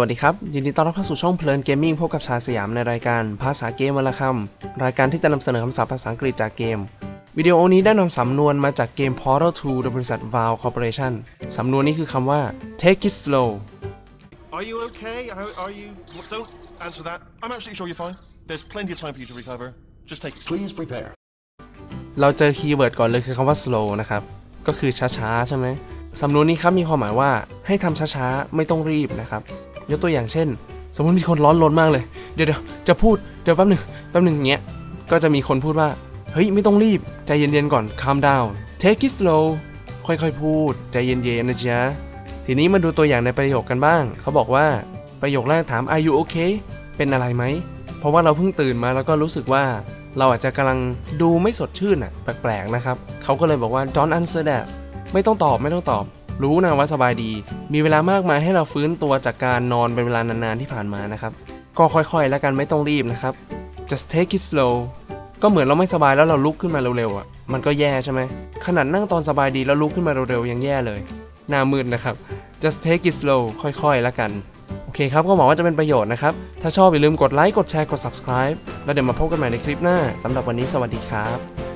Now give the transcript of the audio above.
วัสดีครับ ยินดีต้อนรับเข้าสู่ช่องเพลินเกมมิ่งพบกับชาสยามในรายการภาษาเกมวันละคำรายการที่จะนำเสนอคำศัพท์ภาษาอังกฤษจากเกม วิดีโอนี้ได้นำสำนวนมาจากเกม Portal 2โดยบริษัท Valve Corporation สำนวนนี้คือคำว่า take it slow Are you okay? Are, are you? well, Don't answer that. I'm absolutely sure you're fine. There's plenty of time for you to recover. Just take it slow. Please prepare. เราเจอคีย์เวิร์ดก่อนเลยคือคำว่า slow นะครับ ก็คือช้าๆ ใช่ไหมสำนวนนี้ครับมีความหมายว่าให้ทำช้าๆ ไม่ต้องรีบนะครับ ยกตัวอย่างเช่น สมมติมีคนร้อนรนมากเลย เดี๋ยวเดี๋ยวจะพูดเดี๋ยวแป๊บหนึ่งแป๊บหนึ่งอย่างเงี้ยก็จะมีคนพูดว่า เฮ้ย ไม่ต้องรีบ ใจเย็นๆก่อน calm down take it slow ค่อยๆ พูด ใจเย็นๆนะจ๊ะทีนี้มาดูตัวอย่างในประโยคกันบ้าง เขาบอกว่าประโยคแรกถาม are you okay เป็นอะไรไหม เพราะว่าเราเพิ่งตื่นมาแล้วก็รู้สึกว่า เราอาจจะกำลังดูไม่สดชื่นอะแปลกๆนะครับ เขาก็เลยบอกว่า don't answer that ไม่ต้องตอบไม่ต้องตอบ รู้นะว่าสบายดี มีเวลามากมายให้เราฟื้นตัวจากการนอนเป็นเวลานานๆที่ผ่านมานะครับ ก็ค่อยๆ แล้วกันไม่ต้องรีบนะครับ just take it slow ก็เหมือนเราไม่สบายแล้วเราลุกขึ้นมาเร็วๆอะ มันก็แย่ใช่ไหม ขนาดนั่งตอนสบายดีแล้วลุกขึ้นมาเร็วๆยังแย่เลยหน้ามืดนะครับ just take it slow ค่อยๆ แล้วกัน โอเคครับ ก็หวังว่าจะเป็นประโยชน์นะครับ ถ้าชอบอย่าลืมกดไลค์ กดแชร์ กด subscribe แล้วเดี๋ยวมาพบกันใหม่ในคลิปหน้าสำหรับวันนี้สวัสดีครับ